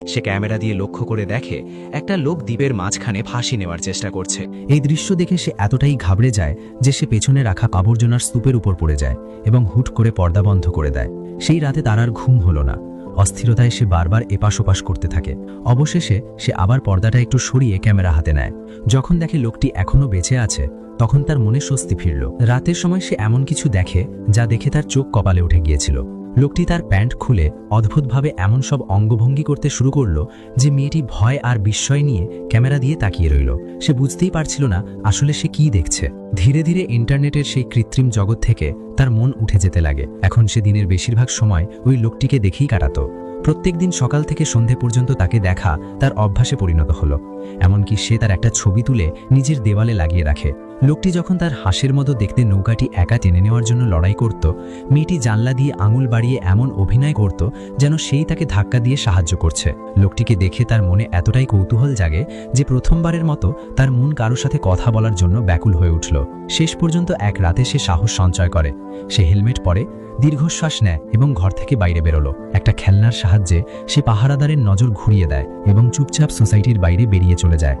সে camera দিয়ে লক্ষ্য করে দেখে একটা লোক দ্বীপের মাঝখানে ফাঁসি নেওয়ার চেষ্টা করছে। এই দৃশ্য দেখে সে এতটাই ঘাবড়ে যায় যে সে পেছনে রাখা আবর্জনার স্তূপের উপর পড়ে যায় এবং হুট করে পর্দা বন্ধ করে দেয়। সেই রাতে তার আর ঘুম হলো না। অস্থিরতায় সে বারবার এপাশ ওপাশ করতে থাকে। অবশেষে সে আবার পর্দাটা একটু সরিয়ে ক্যামেরা হাতে নেয়। যখন দেখে লোকটি এখনও বেঁচে আছে, তখন তার মনে স্বস্তি ফিরল। রাতের সময় সে এমন কিছু দেখে যা দেখে তার চোখ কপালে উঠে গিয়েছিল। লোকটি তার প্যান্ট খুলে অদ্ভুতভাবে এমন সব অঙ্গভঙ্গি করতে শুরু করল যে মেয়েটি ভয় আর বিস্ময় নিয়ে ক্যামেরা দিয়ে তাকিয়ে রইল। সে বুঝতেই পারছিল না আসলে সে কি দেখছে। ধীরে ধীরে ইন্টারনেটের সেই কৃত্রিম জগৎ থেকে তার মন উঠে যেতে লাগে। এখন সে দিনের বেশিরভাগ সময় ওই লোকটিকে দেখেই কাটাতো। প্রত্যেকদিন সকাল থেকে সন্ধে পর্যন্ত তাকে দেখা তার অভ্যাসে পরিণত হলো। এমনকি সে তার একটা ছবি তুলে নিজের দেওয়ালে লাগিয়ে রাখে। লোকটি যখন তার হাসের মতো দেখতে নৌকাটি একা টেনে নেওয়ার জন্য লড়াই করত, মেয়েটি জানলা দিয়ে আঙুল বাড়িয়ে এমন অভিনয় করত যেন সেই তাকে ধাক্কা দিয়ে সাহায্য করছে। লোকটিকে দেখে তার মনে এতটাই কৌতূহল জাগে যে প্রথমবারের মতো তার মন কারোর সাথে কথা বলার জন্য ব্যাকুল হয়ে উঠল। শেষ পর্যন্ত এক রাতে সে সাহস সঞ্চয় করে। সে হেলমেট পরে, দীর্ঘশ্বাস নেয় এবং ঘর থেকে বাইরে বেরোলো। একটা খেলনার সাহায্যে সে পাহারাদারের নজর ঘুরিয়ে দেয় এবং চুপচাপ সোসাইটির বাইরে বেরিয়ে চলে যায়।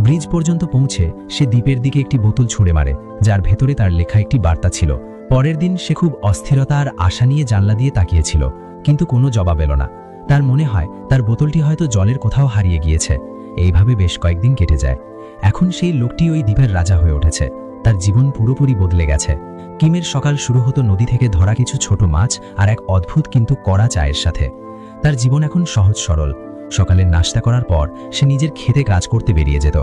ব্রিজ পর্যন্ত পৌঁছে সে দ্বীপের দিকে একটি বোতল ছুঁড়ে মারে, যার ভেতরে তার লেখা একটি বার্তা ছিল। পরের দিন সে খুব অস্থিরতা আর আশা নিয়ে জানলা দিয়ে তাকিয়েছিল, কিন্তু কোনো জবাব এলো না। তার মনে হয় তার বোতলটি হয়তো জলের কোথাও হারিয়ে গিয়েছে। এইভাবে বেশ কয়েকদিন কেটে যায়। এখন সেই লোকটি ওই দ্বীপের রাজা হয়ে উঠেছে। তার জীবন পুরোপুরি বদলে গেছে। কিমের সকাল শুরু হতো নদী থেকে ধরা কিছু ছোট মাছ আর এক অদ্ভুত কিন্তু কড়া চায়ের সাথে। তার জীবন এখন সহজ সরল। সকালের নাস্তা করার পর সে নিজের খেতে কাজ করতে বেরিয়ে যেত।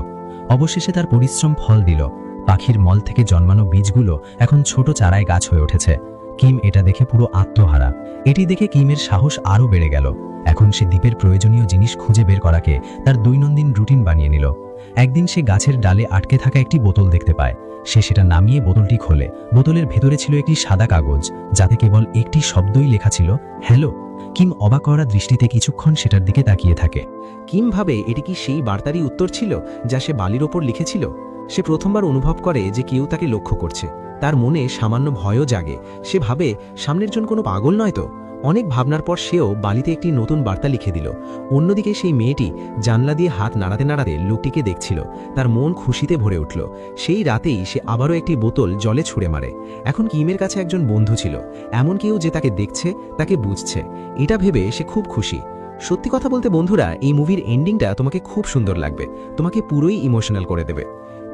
অবশেষে তার পরিশ্রম ফল দিল। পাখির মল থেকে জন্মানো বীজগুলো এখন ছোট চারায় গাছ হয়ে উঠেছে। কিম এটা দেখে পুরো আত্মহারা। এটি দেখে কিমের সাহস আরও বেড়ে গেল। এখন সে দ্বীপের প্রয়োজনীয় জিনিস খুঁজে বের করাকে তার দৈনন্দিন রুটিন বানিয়ে নিল। একদিন সে গাছের ডালে আটকে থাকা একটি বোতল দেখতে পায়। সে সেটা নামিয়ে বোতলটি খোলে। বোতলের ভেতরে ছিল একটি সাদা কাগজ, যাতে কেবল একটি শব্দই লেখা ছিল, হ্যালো। কিম অবাক করা দৃষ্টিতে কিছুক্ষণ সেটার দিকে তাকিয়ে থাকে। কিম ভাবে, এটি কি সেই বার্তারই উত্তর ছিল, যা সে বালির ওপর লিখেছিল? সে প্রথমবার অনুভব করে যে কেউ তাকে লক্ষ্য করছে। তার মনে সামান্য ভয়ও জাগে। সে ভাবে, সামনের জন কোনো পাগল নয় তো? অনেক ভাবনার পর সেও বালিতে একটি নতুন বার্তা লিখে দিল। অন্যদিকে সেই মেয়েটি জানলা দিয়ে হাত নাড়াতে নাড়াতে লোকটিকে দেখছিল। তার মন খুশিতে ভরে উঠল। সেই রাতেই সে আবারও একটি বোতল জলে ছুঁড়ে মারে। এখন কিমের কাছে একজন বন্ধু ছিল। এমন কেউ যে তাকে দেখছে, তাকে বুঝছে। এটা ভেবে সে খুব খুশি। সত্যি কথা বলতে বন্ধুরা, এই মুভির এন্ডিংটা তোমাকে খুব সুন্দর লাগবে। তোমাকে পুরোই ইমোশনাল করে দেবে।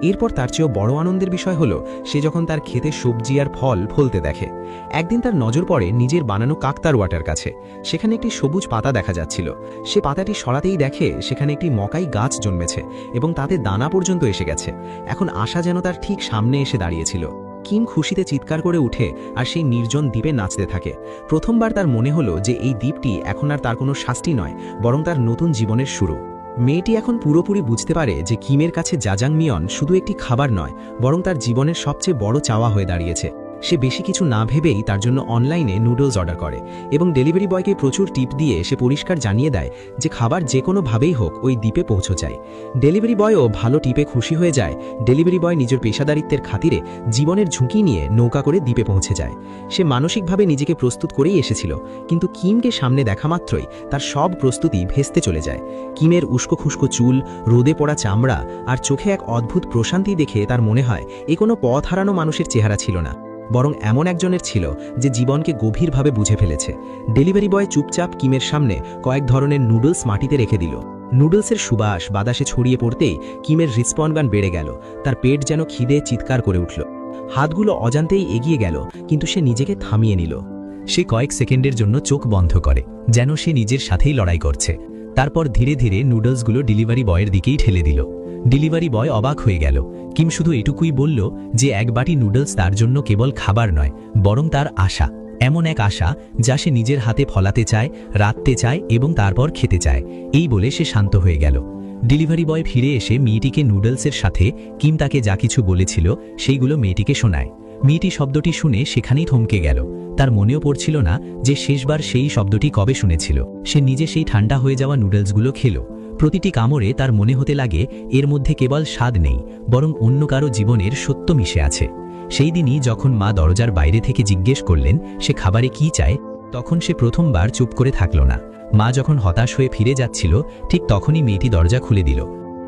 এরপর তার চেয়েও বড় আনন্দের বিষয় হলো, সে যখন তার খেতে সবজি আর ফল ফলতে দেখে। একদিন তার নজর পড়ে নিজের বানানো কাকতার ওয়াটার কাছে। সেখানে একটি সবুজ পাতা দেখা যাচ্ছিল। সে পাতাটি সরাতেই দেখে সেখানে একটি মকাই গাছ জন্মেছে এবং তাতে দানা পর্যন্ত এসে গেছে। এখন আশা যেন তার ঠিক সামনে এসে দাঁড়িয়েছিল। কিম খুশিতে চিৎকার করে উঠে আর সেই নির্জন দ্বীপে নাচতে থাকে। প্রথমবার তার মনে হলো যে এই দ্বীপটি এখন আর তার কোনো শাস্তি নয়, বরং তার নতুন জীবনের শুরু। মেয়েটি এখন পুরোপুরি বুঝতে পারে যে কিমের কাছে জাজাং মিয়ন শুধু একটি খাবার নয়, বরং তার জীবনের সবচেয়ে বড় চাওয়া হয়ে দাঁড়িয়েছে। সে বেশি কিছু না ভেবেই তার জন্য অনলাইনে নুডলস অর্ডার করে এবং ডেলিভারি বয়কে প্রচুর টিপ দিয়ে সে পরিষ্কার জানিয়ে দেয় যে খাবার যে কোনোভাবেই হোক ওই দ্বীপে পৌঁছে যায়। ডেলিভারি বয়ও ভালো টিপে খুশি হয়ে যায়। ডেলিভারি বয় নিজের পেশাদারিত্বের খাতিরে জীবনের ঝুঁকি নিয়ে নৌকা করে দ্বীপে পৌঁছে যায়। সে মানসিকভাবে নিজেকে প্রস্তুত করেই এসেছিল, কিন্তু কিমকে সামনে দেখা মাত্রই তার সব প্রস্তুতি ভেস্তে চলে যায়। কিমের উস্কো খুস্কো চুল, রোদে পড়া চামড়া আর চোখে এক অদ্ভুত প্রশান্তি দেখে তার মনে হয় এ কোনো পথ হারানো মানুষের চেহারা ছিল না। বরং এমন একজনের ছিল যে জীবনকে গভীরভাবে বুঝে ফেলেছে। ডেলিভারি বয় চুপচাপ কিমের সামনে কয়েক ধরনের নুডলস মাটিতে রেখে দিল। নুডলসের সুবাস বাতাসে ছড়িয়ে পড়তেই কিমের রিসপন্ডগান বেড়ে গেল। তার পেট যেন খিদে চিৎকার করে উঠল। হাতগুলো অজান্তেই এগিয়ে গেল, কিন্তু সে নিজেকে থামিয়ে নিল। সে কয়েক সেকেন্ডের জন্য চোখ বন্ধ করে, যেন সে নিজের সাথেই লড়াই করছে। তারপর ধীরে ধীরে নুডলসগুলো ডেলিভারি বয়ের দিকেই ঠেলে দিল। ডেলিভারি বয় অবাক হয়ে গেল। কিম শুধু এটুকুই বলল যে এক বাটি নুডলস তার জন্য কেবল খাবার নয়, বরং তার আশা। এমন এক আশা যা সে নিজের হাতে ফলাতে চায় রাততে চায় এবং তারপর খেতে চায়। এই বলে সে শান্ত হয়ে গেল। ডেলিভারি বয় ফিরে এসে মেয়েটিকে নুডলসের সাথে, কিম তাকে যা কিছু বলেছিল সেইগুলো মেয়েটিকে শোনায়। মেয়েটি শব্দটি শুনে সেখানেই থমকে গেল। তার মনেও পড়ছিল না যে শেষবার সেই শব্দটি কবে শুনেছিল। সে নিজে সেই ঠান্ডা হয়ে যাওয়া নুডলসগুলো খেল। প্রতিটি কামড়ে তার মনে হতে লাগে, এর মধ্যে কেবল স্বাদ নেই, বরং অন্য কারও জীবনের সত্য মিশে আছে। সেই দিনই যখন মা দরজার বাইরে থেকে জিজ্ঞেস করলেন, সে খাবারে কি চায়? তখন সে প্রথমবার চুপ করে থাকল না। মা যখন হতাশ হয়ে ফিরে যাচ্ছিল, ঠিক তখনই মেয়েটি দরজা খুলে দিল।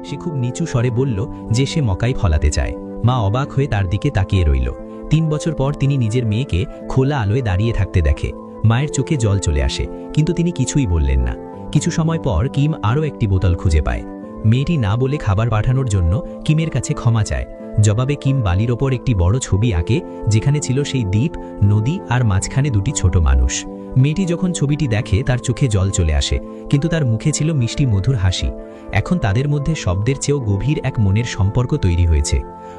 সে খুব নিচু স্বরে বলল যে সে মকাই ফলাতে চায়। মা অবাক হয়ে তার দিকে তাকিয়ে রইল। তিন বছর পর তিনি নিজের মেয়েকে খোলা আলোয় দাঁড়িয়ে থাকতে দেখে। মায়ের চোখে জল চলে আসে, কিন্তু তিনি কিছুই বললেন না। কিছু সময় পর কিম আরও একটি বোতল খুঁজে পায়। মেয়েটি না বলে খাবার পাঠানোর জন্য কিমের কাছে ক্ষমা চায়। জবাবে কিম বালির ওপর একটি বড় ছবি আঁকে, যেখানে ছিল সেই দ্বীপ, নদী আর মাঝখানে দুটি ছোট মানুষ। মেয়েটি যখন ছবিটি দেখে, তার চোখে জল চলে আসে, কিন্তু তার মুখে ছিল মিষ্টি মধুর হাসি। এখন তাদের মধ্যে শব্দের চেয়েও গভীর এক মনের সম্পর্ক তৈরি হয়েছে।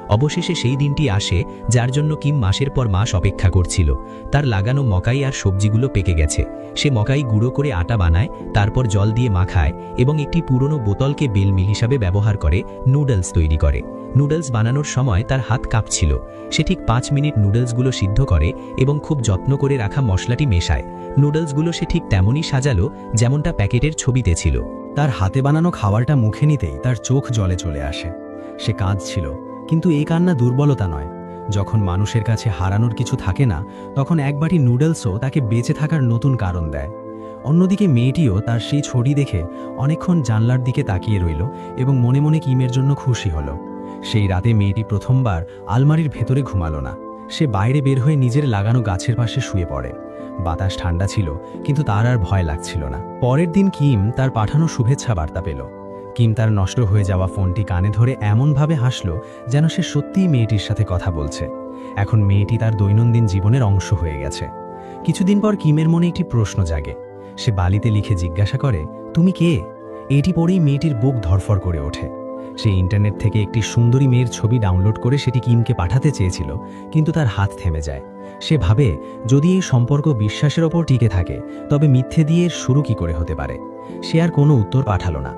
অবশেষে সেই দিনটি আসে, যার জন্য কিম মাসের পর মাস অপেক্ষা করছিল। তার লাগানো মকাই আর সবজিগুলো পেকে গেছে। সে মকাই গুঁড়ো করে আটা বানায়, তারপর জল দিয়ে মাখায় এবং একটি পুরনো বোতলকে বেলমিল হিসাবে ব্যবহার করে, নুডলস তৈরি করে। নুডলস বানানোর সময় তার হাত কাঁপছিল। সে ঠিক পাঁচ মিনিট নুডলসগুলো সিদ্ধ করে এবং খুব যত্ন করে রাখা মশলাটি মেশায়। নুডলসগুলো সে ঠিক তেমনই সাজালো যেমনটা প্যাকেটের ছবিতে ছিল। তার হাতে বানানো খাবারটা মুখে নিতেই তার চোখ জলে চলে আসে। সে কাঁদছিল, কিন্তু এই কান্না দুর্বলতা নয়। যখন মানুষের কাছে হারানোর কিছু থাকে না, তখন এক বাটি নুডলসও তাকে বেঁচে থাকার নতুন কারণ দেয়। অন্যদিকে মেয়েটিও তার সেই ছড়ি দেখে অনেকক্ষণ জানলার দিকে তাকিয়ে রইল এবং মনে মনে কিমের জন্য খুশি হলো। সেই রাতে মেয়েটি প্রথমবার আলমারির ভেতরে ঘুমালো না। সে বাইরে বের হয়ে নিজের লাগানো গাছের পাশে শুয়ে পড়ে। বাতাস ঠান্ডা ছিল, কিন্তু তার আর ভয় লাগছিল না। পরের দিন কিম তার পাঠানো শুভেচ্ছা বার্তা পেল। কিম তার নষ্ট হয়ে যাওয়া ফোনটি কানে ধরে এমনভাবে হাসল যেন সে সত্যিই মেয়েটির সাথে কথা বলছে। এখন মেয়েটি তার দৈনন্দিন জীবনের অংশ হয়ে গেছে। কিছুদিন পর কিমের মনে একটি প্রশ্ন জাগে। সে বালিতে লিখে জিজ্ঞাসা করে, তুমি কে? এটি পড়েই মেয়েটির বুক ধরফর করে ওঠে। সে ইন্টারনেট থেকে একটি সুন্দরী মেয়ের ছবি ডাউনলোড করে সেটি কিমকে পাঠাতে চেয়েছিল, কিন্তু তার হাত থেমে যায়। সে ভাবে, যদি এই সম্পর্ক বিশ্বাসের ওপর টিকে থাকে, তবে মিথ্যে দিয়ে শুরু কি করে হতে পারে? সে আর কোনো উত্তর পাঠালো না।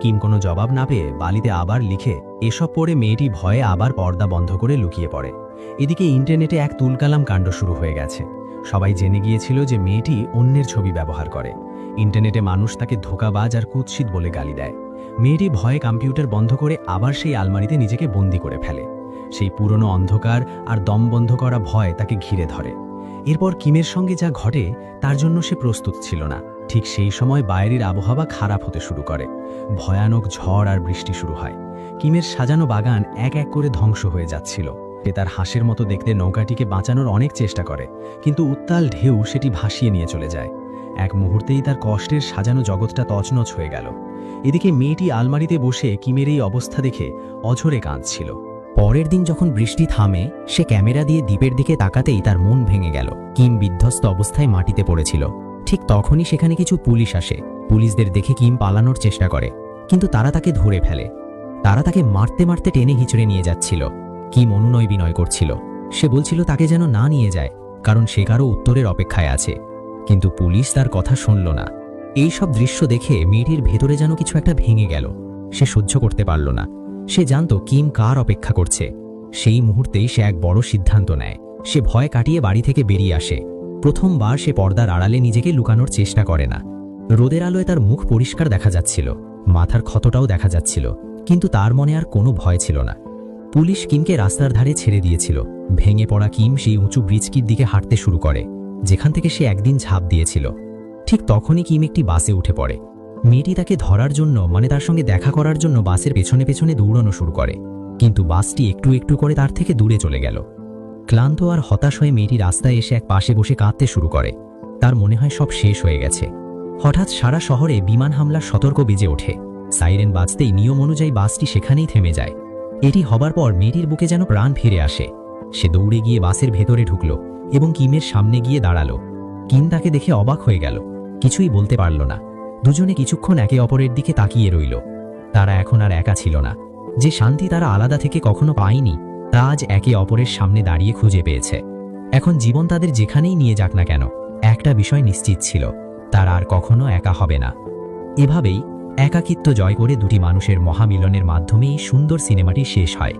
কিম কোনো জবাব না পেয়ে বালিতে আবার লিখে এসব পড়ে মেয়েটি ভয়ে আবার পর্দা বন্ধ করে লুকিয়ে পড়ে। এদিকে ইন্টারনেটে এক তুলকালাম কাণ্ড শুরু হয়ে গেছে। সবাই জেনে গিয়েছিল যে মেয়েটি অন্যের ছবি ব্যবহার করে। ইন্টারনেটে মানুষ তাকে ধোকাবাজ আর কুৎসিত বলে গালি দেয়। মেয়েটি ভয়ে কম্পিউটার বন্ধ করে আবার সেই আলমারিতে নিজেকে বন্দি করে ফেলে। সেই পুরনো অন্ধকার আর দম বন্ধ করা ভয় তাকে ঘিরে ধরে। এরপর কিমের সঙ্গে যা ঘটে, তার জন্য সে প্রস্তুত ছিল না। ঠিক সেই সময় বাইরের আবহাওয়া খারাপ হতে শুরু করে। ভয়ানক ঝড় আর বৃষ্টি শুরু হয়। কিমের সাজানো বাগান এক এক করে ধ্বংস হয়ে যাচ্ছিল। সে তার হাঁসের মতো দেখতে নৌকাটিকে বাঁচানোর অনেক চেষ্টা করে, কিন্তু উত্তাল ঢেউ সেটি ভাসিয়ে নিয়ে চলে যায়। এক মুহূর্তেই তার কষ্টের সাজানো জগৎটা তছনছ হয়ে গেল। এদিকে মেয়েটি আলমারিতে বসে কিমের এই অবস্থা দেখে অঝরে কাঁদছিল। পরের দিন যখন বৃষ্টি থামে, সে ক্যামেরা দিয়ে দ্বীপের দিকে তাকাতেই তার মন ভেঙে গেল। কিম বিধ্বস্ত অবস্থায় মাটিতে পড়েছিল। ঠিক তখনই সেখানে কিছু পুলিশ আসে। পুলিশদের দেখে কিম পালানোর চেষ্টা করে। কিন্তু তারা তাকে ধরে ফেলে। তারা তাকে মারতে মারতে টেনে হিচড়ে নিয়ে যাচ্ছিল। কিম অনুনয় বিনয় করছিল। সে বলছিল, তাকে যেন না নিয়ে যায়, কারণ সে কারও উত্তরের অপেক্ষায় আছে। কিন্তু পুলিশ তার কথা শুনল না। এই সব দৃশ্য দেখে মেয়েটির ভেতরে যেন কিছু একটা ভেঙে গেল। সে সহ্য করতে পারল না। সে জানত কিম কার অপেক্ষা করছে। সেই মুহূর্তেই সে এক বড় সিদ্ধান্ত নেয়। সে ভয় কাটিয়ে বাড়ি থেকে বেরিয়ে আসে। প্রথমবার সে পর্দার আড়ালে নিজেকে লুকানোর চেষ্টা করে না। রোদের আলোয় তার মুখ পরিষ্কার দেখা যাচ্ছিল। মাথার ক্ষতটাও দেখা যাচ্ছিল। কিন্তু তার মনে আর কোনো ভয় ছিল না। পুলিশ কিমকে রাস্তার ধারে ছেড়ে দিয়েছিল। ভেঙে পড়া কিম সেই উঁচু ব্রিজকির দিকে হাঁটতে শুরু করে। যেখান থেকে সে একদিন ঝাঁপ দিয়েছিল। ঠিক তখনই কিম একটি বাসে উঠে পড়ে। মেয়েটি তাকে ধরার জন্য মানে তার সঙ্গে দেখা করার জন্য বাসের পেছনে পেছনে দৌড়ানো শুরু করে। কিন্তু বাসটি একটু একটু করে তার থেকে দূরে চলে গেল। ক্লান্ত আর হতাশ হয়ে মেয়েটি রাস্তায় এসে এক পাশে বসে কাঁদতে শুরু করে। তার মনে হয় সব শেষ হয়ে গেছে। হঠাৎ সারা শহরে বিমান হামলার সতর্ক বেজে ওঠে। সাইরেন বাজতেই নিয়ম অনুযায়ী বাসটি সেখানেই থেমে যায়। এটি হবার পর মেয়েটির বুকে যেন প্রাণ ফিরে আসে। সে দৌড়ে গিয়ে বাসের ভেতরে ঢুকল। এবং কিমের সামনে গিয়ে দাঁড়াল। কিম তাকে দেখে অবাক হয়ে গেল। কিছুই বলতে পারল না। দুজনে কিছুক্ষণ একে অপরের দিকে তাকিয়ে রইল। তারা এখন আর একা ছিল না। যে শান্তি তারা আলাদা থেকে কখনো পায়নি, তা আজ একে অপরের সামনে দাঁড়িয়ে খুঁজে পেয়েছে। এখন জীবন তাদের যেখানেই নিয়ে যাক না কেন, একটা বিষয় নিশ্চিত ছিল, তারা আর কখনো একা হবে না। এভাবেই একাকিত্ব জয় করে দুটি মানুষের মহামিলনের মাধ্যমেই সুন্দর সিনেমাটি শেষ হয়।